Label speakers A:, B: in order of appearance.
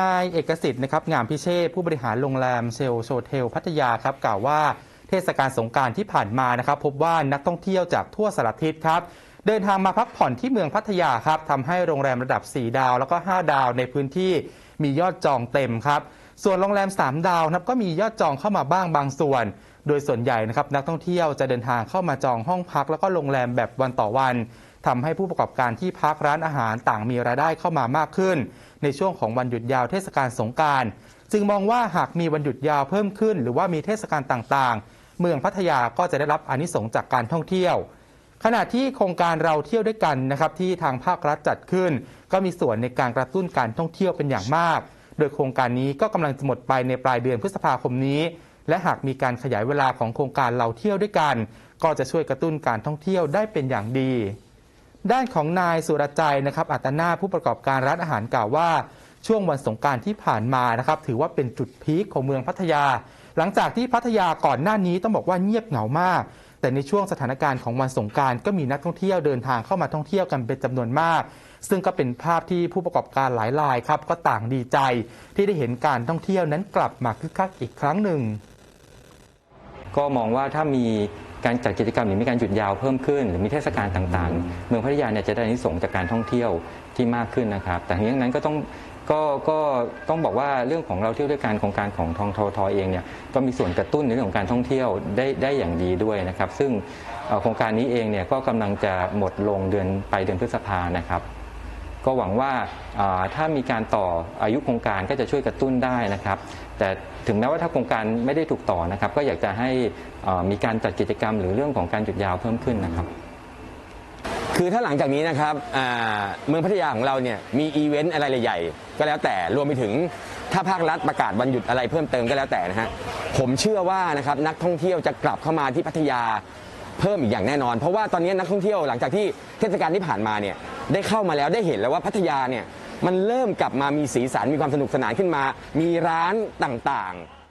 A: นายเอกสิทธิ์นะครับงามพิเชษผู้บริหารโรงแรมเซลโซเทลพัทยาครับกล่าวว่าเทศกาลสงการที่ผ่านมานะครับ พบว่านักท่องเที่ยวจากทั่วสารทิศครับ เดินทางมาพักผ่อนที่เมืองพัทยาครับทำให้โรงแรมระดับ 4 ดาว แล้วก็ 5 ดาวในพื้นที่มียอดจองเต็มครับ ส่วนโรงแรม 3 ดาวนะครับก็มียอดจองเข้ามาบ้างบางส่วน โดยส่วนใหญ่นะครับนักท่องเที่ยวจะเดินทางเข้ามาจองห้องพัก แล้วก็โรงแรมแบบวันต่อวันทำให้ผู้ประกอบการที่พักร้านอาหารต่างมีรายได้เข้ามามากขึ้น ในช่วงของวันหยุดยาวเทศกาลสงการ จึงมองว่าหากมีวันหยุดยาวเพิ่มขึ้น หรือว่ามีเทศกาลต่างๆ เมืองพัทยาก็จะได้รับอนิสงจากการท่องเที่ยว ขณะที่โครงการเราเที่ยวด้วยกันนะครับที่ทางภาครัฐจัดขึ้น ก็มีส่วนในการกระตุ้นการท่องเที่ยวเป็นอย่างมาก โดยโครงการนี้ก็กำลังจะหมดไปในปลายเดือนพฤษภาคมนี้ และหากมีการขยายเวลาของโครงการเราเที่ยวด้วยกัน ก็จะช่วยกระตุ้นการท่องเที่ยวได้เป็นอย่างดี ด้านของนายสุรใจนะครับอัตนาผู้ประกอบการร้านอาหารกล่าวว่า ช่วงวันสงการที่ผ่านมานะครับถือว่าเป็นจุดพีคของเมืองพัทยา หลังจากที่พัทยาก่อนหน้านี้ต้องบอกว่าเงียบเหงามาก แต่ในช่วงสถานการณ์ของวันสงการก็มีนักท่องเที่ยวเดินทางเข้ามาท่องเที่ยวกันเป็นจำนวนมาก ซึ่งก็เป็นภาพที่ผู้ประกอบการหลายรายครับก็ต่างดีใจ ที่ได้เห็นการท่องเที่ยวนั้นกลับมาคึกคักอีกครั้งหนึ่ง
B: ก็มองว่าถ้ามี การจัดกิจกรรมหรือมีการหยุดยาวเพิ่มขึ้น หรือมีเทศกาลต่างๆ เมืองพัทยาเนี่ยจะได้อานิสงส์จากการท่องเที่ยวที่มากขึ้นนะครับ แต่ทั้งนี้ทั้นั้นก็ต้องก็ก็ต้องบอกว่าเรื่องของเราเที่ยวด้วยการโครงการของทองทอทอเองเนี่ยก็มีส่วนกระตุ้นในเรื่องของการท่องเที่ยวได้ได้อย่างดีด้วยนะครับ ซึ่งโครงการนี้เองเนี่ยก็กำลังจะหมดลงเดือนไปเดือนพฤษภานะครับ ก็หวังว่าถ้ามีการต่ออายุโครงการก็จะช่วยกระตุ้นได้นะครับ แต่ถึงแม้ว่าถ้าโครงการไม่ได้ถูกต่อนะครับ ก็อยากจะให้มีการจัดกิจกรรม หรือเรื่องของการหยุดยาวเพิ่มขึ้นนะครับ
C: คือถ้าหลังจากนี้นะครับเมืองพัทยาของเราเนี่ยมีอีเวนต์อะไรใหญ่ๆก็แล้วแต่รวมไปถึงถ้าภาครัฐประกาศวันหยุดอะไรเพิ่มเติมก็แล้วแต่นะฮะผมเชื่อว่านะครับนักท่องเที่ยวจะกลับเข้ามาที่พัทยา เพิ่มอีกอย่างแน่นอน เพราะว่าตอนนี้นักท่องเที่ยวหลังจากที่เทศกาลที่ผ่านมาเนี่ยได้เข้ามาแล้วได้เห็นแล้วว่าพัทยาเนี่ยมันเริ่มกลับมามีสีสันมีความสนุกสนานขึ้นมา มีร้านต่างๆ